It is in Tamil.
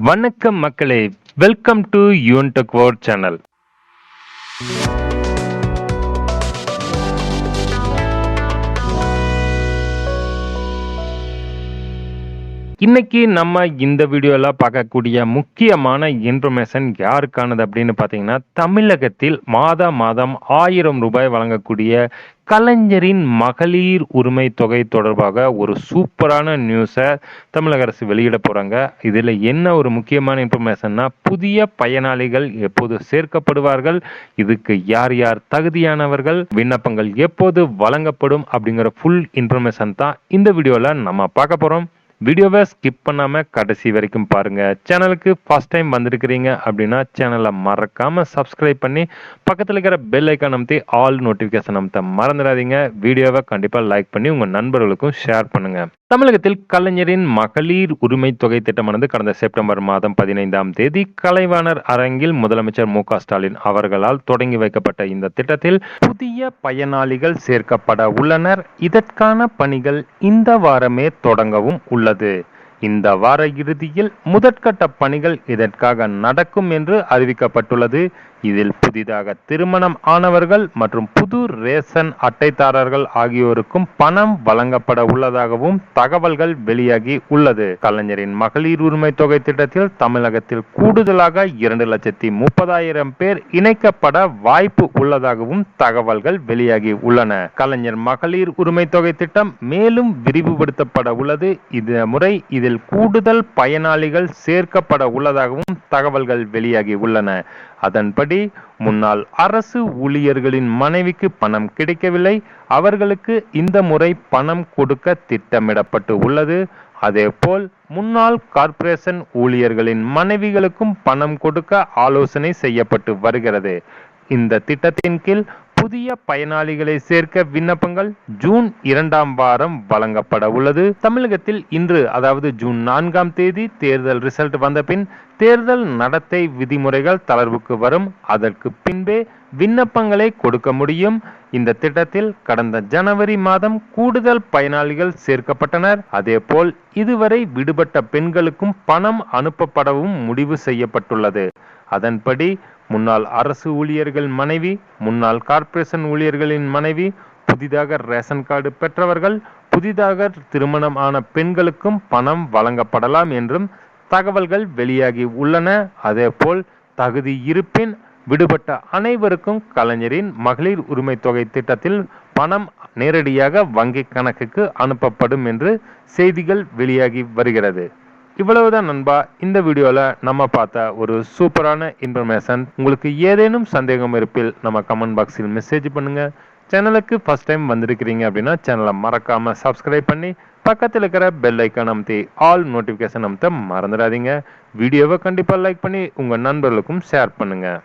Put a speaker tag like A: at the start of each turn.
A: வணக்கம் மக்களே. வெல்கம் டு யூன்டெக் வேர்ட் சேனல் இன்னைக்கு நம்ம இந்த வீடியோவில் பார்க்கக்கூடிய முக்கியமான இன்ஃபர்மேஷன் யாருக்கானது அப்படின்னு பார்த்தீங்கன்னா தமிழகத்தில் மாத மாதம் ஆயிரம் ரூபாய் வழங்கக்கூடிய கலைஞரின் மகளிர் உரிமை தொகை தொடர்பாக ஒரு சூப்பரான நியூஸை தமிழக அரசு வெளியிட போகிறாங்க இதில் என்ன ஒரு முக்கியமான இன்ஃபர்மேஷன்னா புதிய பயனாளிகள் எப்போது சேர்க்கப்படுவார்கள் இதுக்கு யார் யார் தகுதியானவர்கள் விண்ணப்பங்கள் எப்போது வழங்கப்படும் அப்படிங்கிற ஃபுல் இன்ஃபர்மேஷன் தான் இந்த வீடியோவில் நம்ம பார்க்க போகிறோம் வீடியோவை ஸ்கிப் பண்ணாமல் கடைசி வரைக்கும் பாருங்கள் சேனலுக்கு ஃபஸ்ட் டைம் வந்திருக்கிறீங்க அப்படின்னா சேனலை மறக்காமல் சப்ஸ்கிரைப் பண்ணி பக்கத்தில் இருக்கிற பெல் ஐக்கான் அமுத்தி ஆல் நோட்டிஃபிகேஷன் அமுத்த மறந்துடாதீங்க. வீடியோவை கண்டிப்பாக லைக் பண்ணி உங்கள் நண்பர்களுக்கும் ஷேர் பண்ணுங்கள் தமிழகத்தில் கலைஞரின் மகளிர் உரிமை தொகை திட்டமானது கடந்த செப்டம்பர் மாதம் பதினைந்தாம் தேதி கலைவாணர் அரங்கில் முதலமைச்சர் மு ஸ்டாலின் அவர்களால் தொடங்கி வைக்கப்பட்ட இந்த திட்டத்தில் புதிய பயனாளிகள் சேர்க்கப்பட உள்ளனர். இதற்கான பணிகள் இந்த வாரமே தொடங்கவும் உள்ளது. இந்த வார இறுதியில் முதற்கட்ட பணிகள் இதற்காக நடக்கும் என்று அறிவிக்கப்பட்டுள்ளது. இதில் புதிதாக திருமணம் ஆனவர்கள் மற்றும் புது ரேஷன் அட்டைதாரர்கள் ஆகியோருக்கும் பணம் வழங்கப்பட உள்ளதாகவும் தகவல்கள் வெளியாகி உள்ளது. கலைஞரின் மகளிர் உரிமை தொகை திட்டத்தில் தமிழகத்தில் கூடுதலாக இரண்டு லட்சத்தி முப்பதாயிரம் பேர் இணைக்கப்பட வாய்ப்பு உள்ளதாகவும் தகவல்கள் வெளியாகி உள்ளன. கலைஞர் மகளிர் உரிமை தொகை திட்டம் மேலும் விரிவுபடுத்தப்பட உள்ளது. இந்த முறை இதில் கூடுதல் பயனாளிகள் சேர்க்கப்பட உள்ளதாகவும் தகவல்கள் வெளியாகி உள்ளன. அதன்படி முன்னாள் அரசு ஊழியர்களின் மனைவிக்கு பணம் கிடைக்கவில்லை. அவர்களுக்கு இந்த முறை பணம் கொடுக்க திட்டமிடப்பட்டு உள்ளது. அதேபோல் முன்னாள் கார்ப்பரேஷன் ஊழியர்களின் மனைவிகளுக்கும் பணம் கொடுக்க ஆலோசனை செய்யப்பட்டு வருகிறது. இந்த திட்டத்தின் கீழ் புதிய பயனாளிகளை சேர்க்க விண்ணப்பங்கள் ஜூன் இரண்டாம் வாரம் வழங்கப்பட உள்ளது. தமிழகத்தில் இன்று அதாவது ஜூன் நான்காம் தேதி தேர்தல் ரிசல்ட் வந்த பின் தேர்தல் நடத்தை விதிமுறைகள் தளர்வுக்கு வரும். அதற்கு பின்பே விண்ணப்பங்களை கொடுக்க முடியும். இந்த திட்டத்தில் கடந்த ஜனவரி மாதம் கூடுதல் பயனாளிகள் சேர்க்கப்பட்டனர். அதேபோல் இதுவரை விடுபட்ட பெண்களுக்கும் பணம் அனுப்பப்படவும் முடிவு செய்யப்பட்டுள்ளது. அதன்படி முன்னாள் அரசு ஊழியர்கள் மனைவி முன்னாள் கார்ப்பரேஷன் ஊழியர்களின் மனைவி புதிதாக ரேஷன் கார்டு பெற்றவர்கள் புதிதாக திருமணம் ஆன பெண்களுக்கும் பணம் வழங்கப்படலாம் என்றும் தகவல்கள் வெளியாகி உள்ளன. அதேபோல் தகுதி இருப்பின் விடுபட்ட அனைவருக்கும் கலைஞரின் மகளிர் உரிமை தொகை திட்டத்தில் பணம் நேரடியாக வங்கி கணக்குக்கு அனுப்பப்படும் என்று செய்திகள் வெளியாகி வருகிறது. இவ்வளவுதான் நண்பா. இந்த வீடியோல நம்ம பார்த்த ஒரு சூப்பரான இன்ஃபர்மேஷன். உங்களுக்கு ஏதேனும் சந்தேகம் இருப்பில் நம்ம கமெண்ட் பாக்ஸில் மெசேஜ் பண்ணுங்க. சேனலுக்கு ஃபர்ஸ்ட் டைம் வந்திருக்கிறீங்க அப்படின்னா சேனலை மறக்காம சப்ஸ்கிரைப் பண்ணி பக்கத்தில் இருக்கிற பெல் ஐக்கான் அமுத்தி ஆல் நோட்டிஃபிகேஷன் அமுத்த மறந்துடாதீங்க. வீடியோவை கண்டிப்பாக லைக் பண்ணி உங்கள் நண்பர்களுக்கும் ஷேர் பண்ணுங்கள்